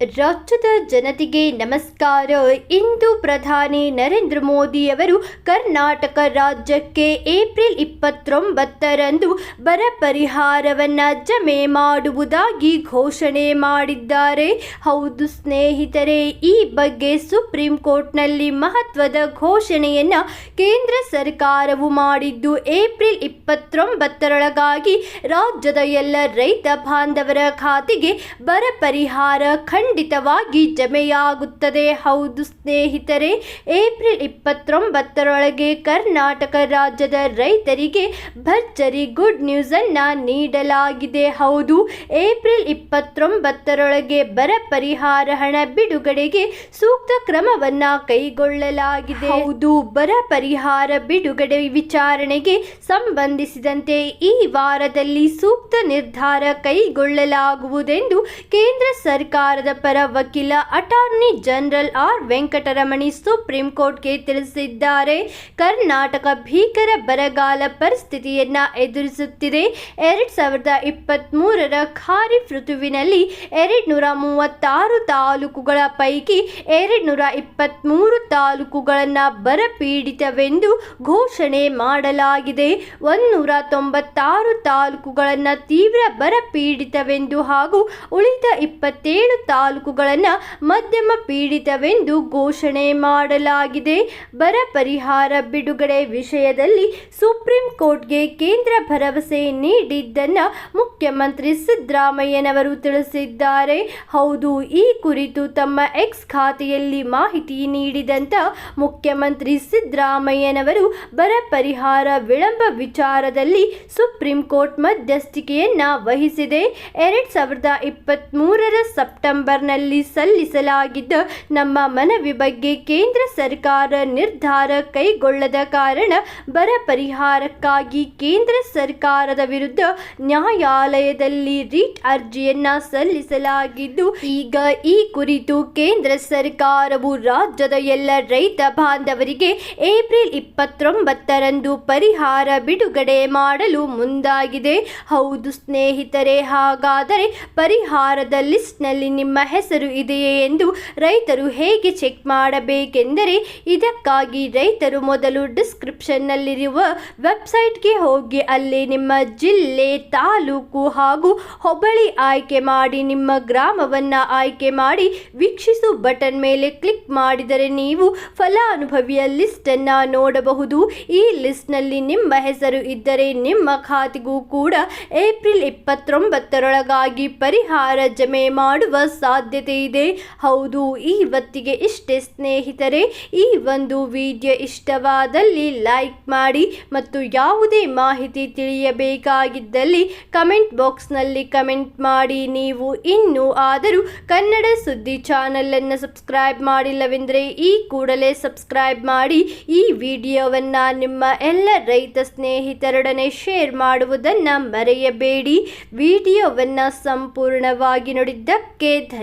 ರಾಜ್ಯದ ಜನತೆಗೆ ನಮಸ್ಕಾರ. ಇಂದು ಪ್ರಧಾನಿ ನರೇಂದ್ರ ಮೋದಿಯವರು ಕರ್ನಾಟಕ ರಾಜ್ಯಕ್ಕೆ ಏಪ್ರಿಲ್ ಇಪ್ಪತ್ತೊಂಬತ್ತರಂದು ಬರ ಪರಿಹಾರವನ್ನು ಜಮೆ ಮಾಡುವುದಾಗಿ ಘೋಷಣೆ ಮಾಡಿದ್ದಾರೆ. ಹೌದು ಸ್ನೇಹಿತರೆ, ಈ ಬಗ್ಗೆ ಸುಪ್ರೀಂ ಕೋರ್ಟ್ನಲ್ಲಿ ಮಹತ್ವದ ಘೋಷಣೆಯನ್ನು ಕೇಂದ್ರ ಸರ್ಕಾರವು ಮಾಡಿದ್ದು ಏಪ್ರಿಲ್ ಇಪ್ಪತ್ತೊಂಬತ್ತರೊಳಗಾಗಿ ರಾಜ್ಯದ ಎಲ್ಲ ರೈತ ಬಾಂಧವರ ಖಾತೆಗೆ ಬರ ಪರಿಹಾರ ಖಂಡಿತವಾಗಿ ಜಮೆಯಾಗುತ್ತದೆ. ಹೌದು ಸ್ನೇಹಿತರೆ, ಏಪ್ರಿಲ್ ಇಪ್ಪತ್ತೊಂಬತ್ತರೊಳಗೆ ಕರ್ನಾಟಕ ರಾಜ್ಯದ ರೈತರಿಗೆ ಭರ್ಜರಿ ಗುಡ್ ನ್ಯೂಸ್ ಅನ್ನ ನೀಡಲಾಗಿದೆ. ಹೌದು, ಏಪ್ರಿಲ್ ಇಪ್ಪತ್ತೊಂಬತ್ತರೊಳಗೆ ಬರ ಪರಿಹಾರ ಹಣ ಬಿಡುಗಡೆಗೆ ಸೂಕ್ತ ಕ್ರಮವನ್ನ ಕೈಗೊಳ್ಳಲಾಗಿದೆ. ಹೌದು, ಬರ ಪರಿಹಾರ ಬಿಡುಗಡೆ ವಿಚಾರಣೆಗೆ ಸಂಬಂಧಿಸಿದಂತೆ ಈ ವಾರದಲ್ಲಿ ಸೂಕ್ತ ನಿರ್ಧಾರ ಕೈಗೊಳ್ಳಲಾಗುವುದೆಂದು ಕೇಂದ್ರ ಸರ್ಕಾರದ ಪರ ವಕೀಲ, attorney general R. Venkataramani supreme ಕೋರ್ಟ್ಗೆ ತಿಳಿಸಿದ್ದಾರೆ. ಕರ್ನಾಟಕ ಭೀಕರ ಬರಗಾಲ ಪರಿಸ್ಥಿತಿಯನ್ನ ಎದುರಿಸುತ್ತಿದೆ. ಎರಡ್ ಸಾವಿರದ ಇಪ್ಪತ್ತ್ ಮೂರರ ಖಾರಿಫ್ ಋತುವಿನಲ್ಲಿ ಎರಡ್ ನೂರ ಮೂವತ್ತಾರು ತಾಲೂಕುಗಳ ಪೈಕಿ ಎರಡ್ ನೂರ ಇಪ್ಪತ್ತ್ಮೂರು ತಾಲೂಕುಗಳನ್ನು ಬರಪೀಡಿತವೆಂದು ಘೋಷಣೆ ಮಾಡಲಾಗಿದೆ. ಒಂದೂರ ತೊಂಬತ್ತಾರು ತಾಲೂಕುಗಳನ್ನು ತೀವ್ರ ಬರಪೀಡಿತವೆಂದು ಹಾಗೂ ಉಳಿದ ಇಪ್ಪತ್ತೇಳು ತಾಲೂಕುಗಳನ್ನು ಮಧ್ಯಮ ಪೀಡಿತವೆಂದು ಘೋಷಣೆ ಮಾಡಲಾಗಿದೆ. ಬರ ಪರಿಹಾರ ಬಿಡುಗಡೆ ವಿಷಯದಲ್ಲಿ ಸುಪ್ರೀಂ ಕೋರ್ಟ್ಗೆ ಕೇಂದ್ರ ಭರವಸೆ ನೀಡಿದ್ದನ್ನು ಮುಖ್ಯಮಂತ್ರಿ ಸಿದ್ದರಾಮಯ್ಯನವರು ತಿಳಿಸಿದ್ದಾರೆ. ಹೌದು, ಈ ಕುರಿತು ತಮ್ಮ ಎಕ್ಸ್ ಖಾತೆಯಲ್ಲಿ ಮಾಹಿತಿ ನೀಡಿದಂತ ಮುಖ್ಯಮಂತ್ರಿ ಸಿದ್ದರಾಮಯ್ಯನವರು ಬರ ಪರಿಹಾರ ವಿಳಂಬ ವಿಚಾರದಲ್ಲಿ ಸುಪ್ರೀಂ ಕೋರ್ಟ್ ಮಧ್ಯಸ್ಥಿಕೆಯನ್ನ ವಹಿಸಿದೆ. ಎರಡ್ ಸಾವಿರದ ಇಪ್ಪತ್ತ್ ಮೂರರ ಸೆಪ್ಟೆಂಬರ್ನಲ್ಲಿ ಸಲ್ಲಿಸಲಾಗಿದ್ದ ನಮ್ಮ ಮನವಿ ಬಗ್ಗೆ ಕೇಂದ್ರ ಸರ್ಕಾರ ನಿರ್ಧಾರ ಕೈಗೊಳ್ಳದ ಕಾರಣ ಬರ ಪರಿಹಾರಕ್ಕಾಗಿ ಕೇಂದ್ರ ಸರ್ಕಾರದ ವಿರುದ್ಧ ನ್ಯಾಯಾಲಯದಲ್ಲಿ ರೀಟ್ ಅರ್ಜಿಯನ್ನ ಸಲ್ಲಿಸಲಾಗಿದ್ದು, ಈಗ ಈ ಕುರಿತು ಕೇಂದ್ರ ಸರ್ಕಾರವು ರಾಜ್ಯದ ಎಲ್ಲ ರೈತ ಬಾಂಧವರಿಗೆ ಏಪ್ರಿಲ್ ಇಪ್ಪತ್ತೊಂಬತ್ತರಂದು ಪರಿಹಾರ ಬಿಡುಗಡೆ ಮಾಡಲು ಮುಂದಾಗಿದೆ. ಹೌದು ಸ್ನೇಹಿತರೆ, ಹಾಗಾದರೆ ಪರಿಹಾರದ ಲಿಸ್ಟ್ನಲ್ಲಿ ನಿಮ್ಮ ಹೆಸರು ಇದೆಯೇ ಎಂದು ರೈತರು ಹೇಗೆ ಚೆಕ್ ಮಾಡಬೇಕೆಂದರೆ ಇದಕ್ಕಾಗಿ ರೈತರು ಮೊದಲು ಡಿಸ್ಕ್ರಿಪ್ಷನ್ನಲ್ಲಿರುವ ವೆಬ್ಸೈಟ್ಗೆ ಹೋಗಿ ಅಲ್ಲಿ ನಿಮ್ಮ ಜಿಲ್ಲೆ, ತಾಲೂಕು ಹಾಗೂ ಹೋಬಳಿ ಆಯ್ಕೆ ಮಾಡಿ, ನಿಮ್ಮ ಗ್ರಾಮವನ್ನು ಆಯ್ಕೆ ಮಾಡಿ ವೀಕ್ಷಿಸು ಬಟನ್ ಮೇಲೆ ಕ್ಲಿಕ್ ಮಾಡಿದರೆ ನೀವು ಫಲಾನುಭವಿಯ ಲಿಸ್ಟನ್ನು ನೋಡಬಹುದು. ಈ ಲಿಸ್ಟ್ನಲ್ಲಿ ನಿಮ್ಮ ಹೆಸರು ಇದ್ದರೆ ನಿಮ್ಮ ಖಾತೆಗೂ ಕೂಡ ಏಪ್ರಿಲ್ ಇಪ್ಪತ್ತೊಂಬತ್ತರೊಳಗಾಗಿ ಪರಿಹಾರ ಜಮೆ ಮಾಡುವ ಸಾಧ್ಯತೆ ಇದೆ. ಹೌದು ಇವತ್ತಿಗೆ ಇಷ್ಟೇ ಸ್ನೇಹಿತರೆ, ಈ ಒಂದು ವಿಡಿಯೋ ಇಷ್ಟವಾದಲ್ಲಿ ಲೈಕ್ ಮಾಡಿ ಮತ್ತು ಯಾವುದೇ ಮಾಹಿತಿ ತಿಳಿಯಬೇಕಾಗಿದ್ದಲ್ಲಿ ಕಮೆಂಟ್ ಬಾಕ್ಸ್ನಲ್ಲಿ ಕಮೆಂಟ್ ಮಾಡಿ. ನೀವು ಇನ್ನೂ ಆದರೂ ಕನ್ನಡ ಸುದ್ದಿ ಚಾನಲನ್ನು ಸಬ್ಸ್ಕ್ರೈಬ್ ಮಾಡಿಲ್ಲವೆಂದರೆ ಈ ಕೂಡಲೇ ಸಬ್ಸ್ಕ್ರೈಬ್ ಮಾಡಿ. ಈ ವಿಡಿಯೋವನ್ನು ನಿಮ್ಮ ಎಲ್ಲ ರೈತ ಸ್ನೇಹಿತರೊಡನೆ ಶೇರ್ ಮಾಡುವುದನ್ನು ಮರೆಯಬೇಡಿ. ವಿಡಿಯೋವನ್ನು ಸಂಪೂರ್ಣವಾಗಿ ನೋಡಿದ್ದಕ್ಕೆ